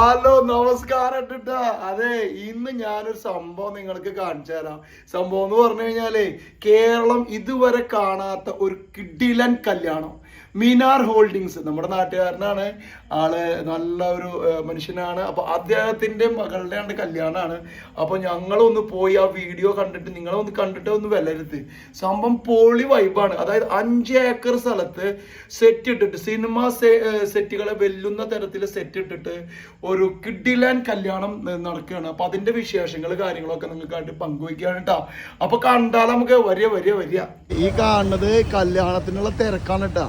Hello നമസ്കാരം ഇട്ടിട്ടാ അതെ ഇന്ന് ഞാനൊരു സംഭവം നിങ്ങൾക്ക് കാണിച്ചു തരാം. സംഭവം എന്ന് പറഞ്ഞു കഴിഞ്ഞാലേ കേരളം ഇതുവരെ കാണാത്ത ഒരു കിഡിലൻ കല്യാണം. മിനാർ ഹോൾഡിങ്സ്. നമ്മുടെ നാട്ടുകാരനാണ്. ആൾ നല്ല ഒരു മനുഷ്യനാണ്. അപ്പൊ അദ്ദേഹത്തിന്റെ മകളുടെ ആണ് കല്യാണമാണ് അപ്പൊ ഞങ്ങളൊന്ന് പോയി ആ വീഡിയോ കണ്ടിട്ട് നിങ്ങളൊന്ന് കണ്ടിട്ട് ഒന്ന് വിലരുത് സംഭവം പോളി വൈബാണ് അതായത് അഞ്ച് ഏക്കർ സ്ഥലത്ത് സെറ്റ് ഇട്ടിട്ട് സിനിമ സെറ്റുകളെ വെല്ലുന്ന തരത്തിൽ സെറ്റ് ഇട്ടിട്ട് ഒരു കിഡിലാൻ കല്യാണം നടക്കുകയാണ്. അപ്പൊ അതിന്റെ വിശേഷങ്ങൾ കാര്യങ്ങളൊക്കെ നിങ്ങൾക്കായിട്ട് പങ്കുവയ്ക്കുകയാണ് കേട്ടോ. അപ്പൊ കണ്ടാൽ നമുക്ക് വരിക വരിക വരിക. ഈ കാണുന്നത് കല്യാണത്തിനുള്ള തിരക്കാണ് കേട്ടോ.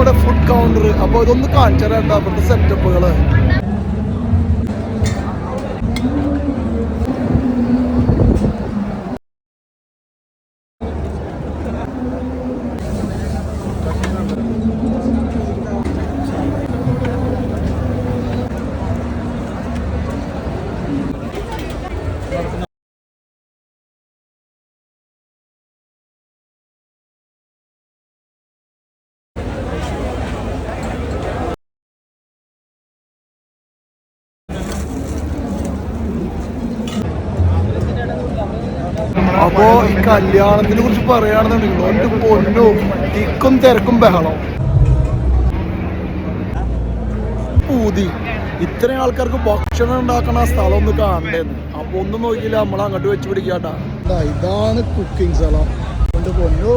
നമ്മുടെ ഫുഡ് കൗണ്ടർ അപ്പോൾ ഇതൊന്ന് കാണിച്ചു തരാം സെറ്റപ്പുകൾ അപ്പോ ഈ കല്യാണത്തിനെ കുറിച്ച് പറയുകയാണെന്നുണ്ടെങ്കിൽ ഒരു പൊന്നോ തിക്കും തിരക്കും ബഹളം. പൂതി. ഇത്രയും ആൾക്കാർക്ക് ഭക്ഷണം ഉണ്ടാക്കണ സ്ഥലം ഒന്ന് കാണണ്ടേന്ന്. അപ്പൊ ഒന്നും നോക്കിയില്ല നമ്മൾ അങ്ങോട്ട് വെച്ച് പിടിക്കാട്ടാ. ഇതാണ് കുക്കിംഗ് സ്ഥലം. പൊന്നോ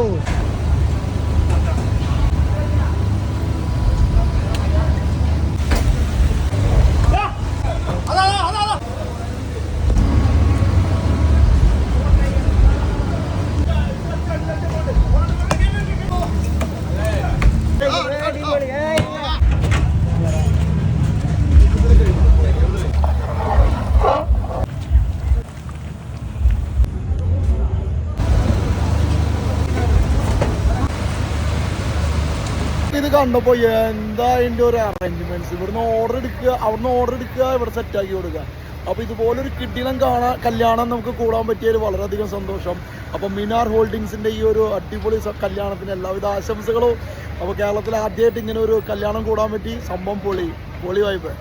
കണ്ടപ്പോ എന്താ അതിന്റെ ഒരു അറേഞ്ച്മെന്റ്സ് ഇവിടുന്ന് ഓർഡർ എടുക്കുക അവിടുന്ന് ഓർഡർ എടുക്കുക ഇവിടെ സെറ്റ് ആക്കി കൊടുക്കുക. അപ്പൊ ഇതുപോലൊരു കിടിലം കാണാൻ കല്യാണം നമുക്ക് കൂടാൻ പറ്റിയതിൽ വളരെയധികം സന്തോഷം. അപ്പൊ മിനാർ ഹോൾഡിങ്സിന്റെ ഈ ഒരു അടിപൊളി കല്യാണത്തിന് എല്ലാവിധ ആശംസകളും. അപ്പൊ കേരളത്തിൽ ആദ്യമായിട്ട് ഇങ്ങനെ ഒരു കല്യാണം കൂടാൻ പറ്റി. സംഭവം പൊളി. പൊളി വൈബ്